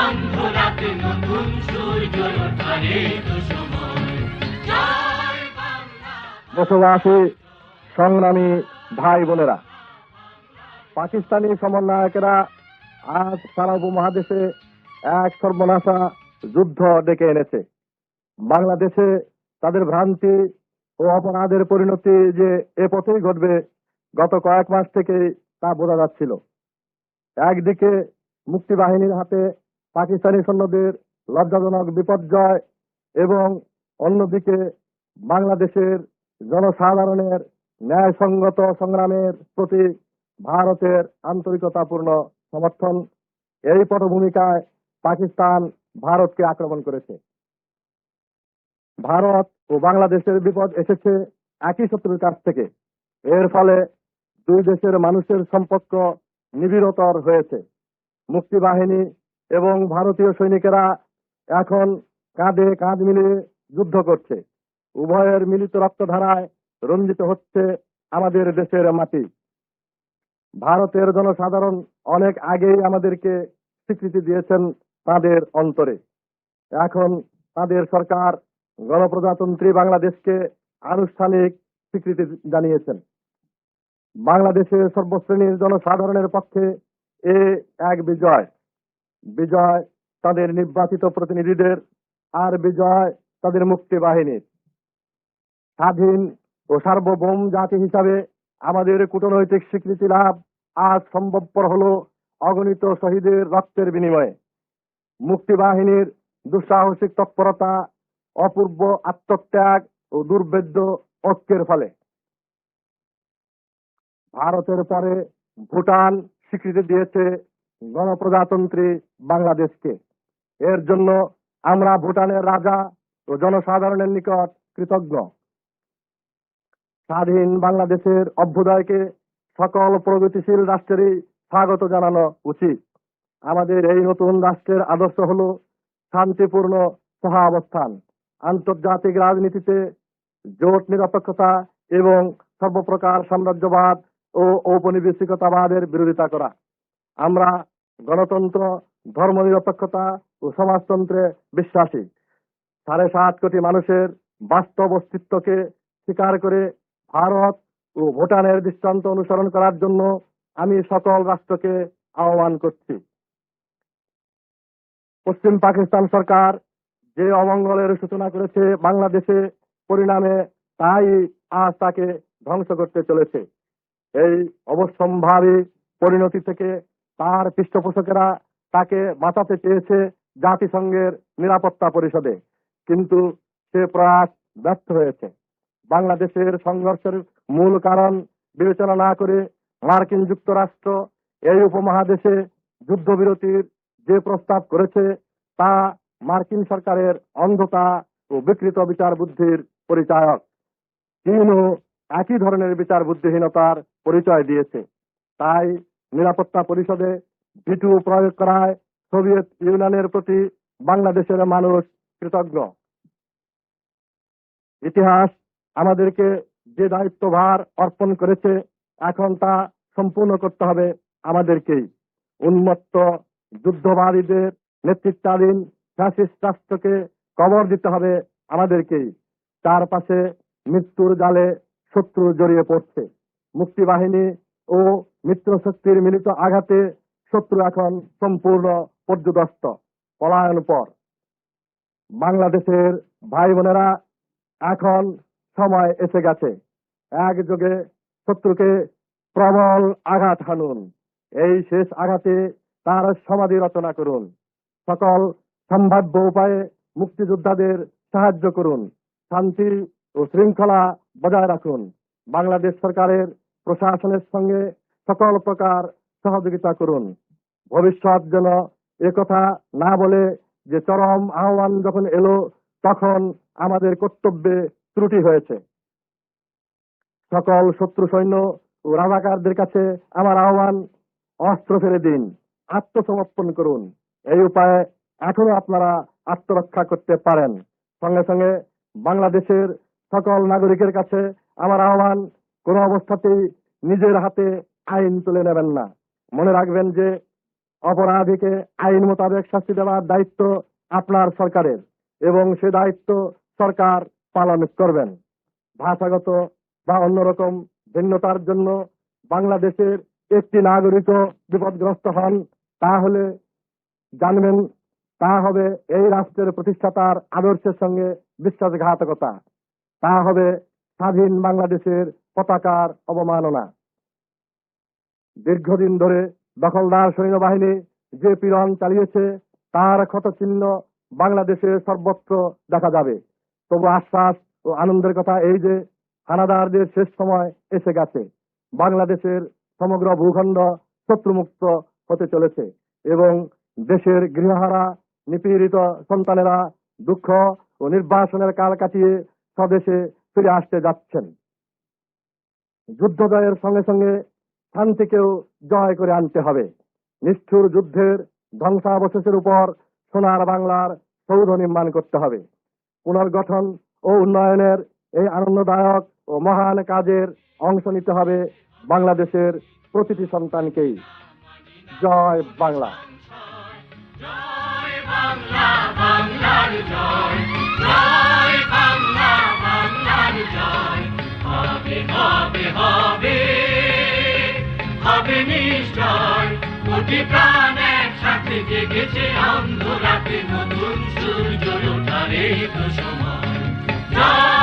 অন্ধরাতে নতুন সূর্য ওঠার এই তো সময়। জয় বাংলা। বসবাসী সংগ্রামী ভাই বোনেরা, পাকিস্তানি সমন্বয়কেরা, আজ সারা উপমহাদেশে এক সর্বনাশা যুদ্ধ ডেকে এনেছে। বাংলাদেশে তাদের ভ্রান্তি ও অপরাধের পরিণতি যে এ পথেই ঘটবে, গত কয়েক মাস থেকে তা বোঝা যাচ্ছিল। একদিকে মুক্তিবাহিনীর হাতে পাকিস্তানি সৈন্যদের লজ্জাজনক বিপর্যয় এবং অন্যদিকে বাংলাদেশের জনসাধারণের ন্যায়সঙ্গত সংগ্রামের প্রতি ভারতের আন্তরিকতাপূর্ণ সমর্থন, এই পটভূমিকায় পাকিস্তান ভারতকে আক্রমণ করেছে। ভারত ও বাংলাদেশের বিপদ এসেছে একই শত্রুর কাছ থেকে। এর ফলে দুই দেশের মানুষের সম্পর্ক নিবিড়তর হয়েছে। মুক্তিবাহিনী এবং ভারতীয় সৈনিকেরা এখন কাঁধে কাঁধ মিলিয়ে যুদ্ধ করছে। উভয়ের মিলিত রক্তধারায় রঞ্জিত হচ্ছে আমাদের দেশের মাটি। ভারতের জনসাধারণ অনেক আগেই আমাদেরকে স্বীকৃতি দিয়েছেন তাদের অন্তরে। এখন তাদের সরকার গণপ্রজাতন্ত্রী বাংলাদেশকে আনুষ্ঠানিক স্বীকৃতি জানিয়েছেন। বাংলাদেশের সর্বশ্রেণীর জনসাধারণের পক্ষে এ এক বিজয়। বিজয় তাদের নির্বাচিত প্রতিনিধিদের আর বিজয় তাদের মুক্তি বাহিনীর স্বাধীন ও সার্বভৌম জাতি হিসাবে আমাদের কূটনৈতিক স্বীকৃতি লাভ আজ সম্ভবপর হল অগণিত শহীদের রক্তের বিনিময়ে। মুক্তিবাহিনীর দুঃসাহসিক তৎপরতা, অপূর্ব আত্মত্যাগ ও দুর্বেদ্য ঐক্যের ফলে। ভারতের পরে ভুটান স্বীকৃতি দিয়েছে গণপ্রজাতন্ত্রী বাংলাদেশকে। এর জন্য আমরা ভুটানের রাজা ও জনসাধারণের নিকট কৃতজ্ঞ। স্বাধীন বাংলাদেশের অভ্যুদয়কে সকল প্রগতিশীল রাষ্ট্রেরই স্বাগত জানানো উচিত। আমাদের এই নতুন রাষ্ট্রের আদর্শ হল শান্তিপূর্ণ সহাবস্থান, আন্তর্জাতিক রাজনীতিতে জোট নিরপেক্ষতা এবং সর্বপ্রকার সাম্রাজ্যবাদ ও ঔপনিবেশিকতাবাদের বিরোধিতা করা। আমরা গণতন্ত্র, ধর্মনিরপেক্ষতা ও সমাজতন্ত্রে বিশ্বাসী। সাড়ে সাত কোটি মানুষের বাস্তব অস্তিত্বকে স্বীকার করে ভারত ও ভুটানের দৃষ্টান্ত অনুসরণ করার জন্য আমি সকল রাষ্ট্রকে আহ্বান করছি। পশ্চিম পাকিস্তান সরকার যে অমঙ্গলের সূচনা করেছে বাংলাদেশে পরিণামে, তাই আজ তাকে ধ্বংস করতে চলেছে। এই অবশ্যম্ভাবী পরিণতি থেকে তার পৃষ্ঠপোষকেরা তাকে বাঁচাতে চেয়েছে জাতিসংঘের নিরাপত্তা পরিষদে। কিন্তু সে প্রয়াস ব্যর্থ হয়েছে। বাংলাদেশের সংঘর্ষের মূল কারণ বিবেচনা না করে মার্কিন যুক্তরাষ্ট্র এই উপমহাদেশে যুদ্ধবিরতির যে প্রস্তাব করেছে, তা মার্কিন সরকারের অন্ধতা ও বিকৃত বিচার বুদ্ধির পরিচায়ক। চীনও একই ধরনের বিচার বুদ্ধিহীনতার পরিচয় দিয়েছে। তাই নিরাপত্তা পরিষদে ভিটু প্রয়োগ করায় সোভিয়েত ইউনিয়নের প্রতি বাংলাদেশের মানুষ কৃতজ্ঞ। ইতিহাস আমাদেরকে যে দায়িত্বভার অর্পণ করেছে, এখন তা সম্পূর্ণ করতে হবে আমাদেরকেই। উন্মত্ত যুদ্ধবাদীদের নেতৃত্বাধীন ফ্যাসিস্ট রাষ্ট্রকে কবর দিতে হবে আমাদেরকেই। চারপাশে মৃত্যুর জালে শত্রু জড়িয়ে পড়ছে। মুক্তিবাহিনী ও মিত্র শক্তির মিলিত আঘাতে শত্রু এখন সম্পূর্ণ পর্যদস্ত, পলায়ন পর। বাংলাদেশের ভাই বোনেরা এখন সময় এসে গেছে। একযোগে শত্রুকে প্রবল আঘাত হানুন। এই শেষ আঘাতে তার সমাধি রচনা করুন। সকল সম্ভাব্য উপায়ে মুক্তিযোদ্ধাদের সাহায্য করুন। শান্তি ও শৃঙ্খলা বজায় রাখুন। বাংলাদেশ সরকারের প্রশাসনের সঙ্গে সকল প্রকার সহযোগিতা করুন। ভবিষ্যৎ যেন কথা না বলে যে চরম আহ্বান যখন এলো, তখন আমাদের কর্তব্যে ত্রুটি হয়েছে। সকল শত্রু সৈন্য ও রাজাকারদের কাছে আমার আহ্বান, অস্ত্র ফেলে দিন, আত্মসমর্পণ করুন। এই উপায়ে এখনও আপনারা আত্মরক্ষা করতে পারেন। সঙ্গে সঙ্গে বাংলাদেশের সকল নাগরিকের কাছে আমার আহ্বান, কোন অবস্থাতেই নিজের হাতে আইন তুলে নেবেন না। মনে রাখবেন যে অপরাধীকে আইন মোতাবেক শাস্তি দেওয়ার দায়িত্ব আপনার সরকারের এবং সে দায়িত্ব সরকার পালন করবেন। ভাষাগত বা অন্যরকম ভিন্নতার জন্য বাংলাদেশের একটি নাগরিকও বিপদগ্রস্ত হন, তাহলে জানবেন তা হবে এই রাষ্ট্রের প্রতিষ্ঠাতার আদর্শের সঙ্গে বিশ্বাসঘাতকতা। তা হবে স্বাধীন বাংলাদেশের পতাকার অবমাননা। দীর্ঘদিন ধরে দখলদার সৈন্যবাহিনী যে পীড়ন চালিয়েছে, তার ক্ষতচিহ্ন বাংলাদেশে সর্বত্র দেখা যাবে। তবু আশ্বাস ও আনন্দের কথা এই যে হানাদারদের শেষ সময় এসে গেছে, বাংলাদেশের সমগ্র ভূখণ্ড শত্রুমুক্ত হতে চলেছে এবং দেশের গৃহহারা, নিপীড়িত সন্তানেরা দুঃখ ও নির্বাসনের কাল কাটিয়ে স্বদেশে ফিরে আসতে যাচ্ছেন। যুদ্ধ জয়ের সঙ্গে সঙ্গে শান্তিকেও জয় করে আনতে হবে। নিষ্ঠুর যুদ্ধের ধ্বংসাবশেষের উপর সোনার বাংলার সৌধ নির্মাণ করতে হবে। পুনর্গঠন ও উন্নয়নের এই আনন্দদায়ক ও মহান কাজের অংশ নিতে হবে বাংলাদেশের প্রতিটি সন্তানকেই। জয় বাংলা। জয় বাংলা, বাংলার জয়। তবে হবে হবে নিশ্চয়। কোটি প্রাণ একসাথে জেগেছে অন্ধ রাতে নতুন সূর্য ওঠার এই তো সময়।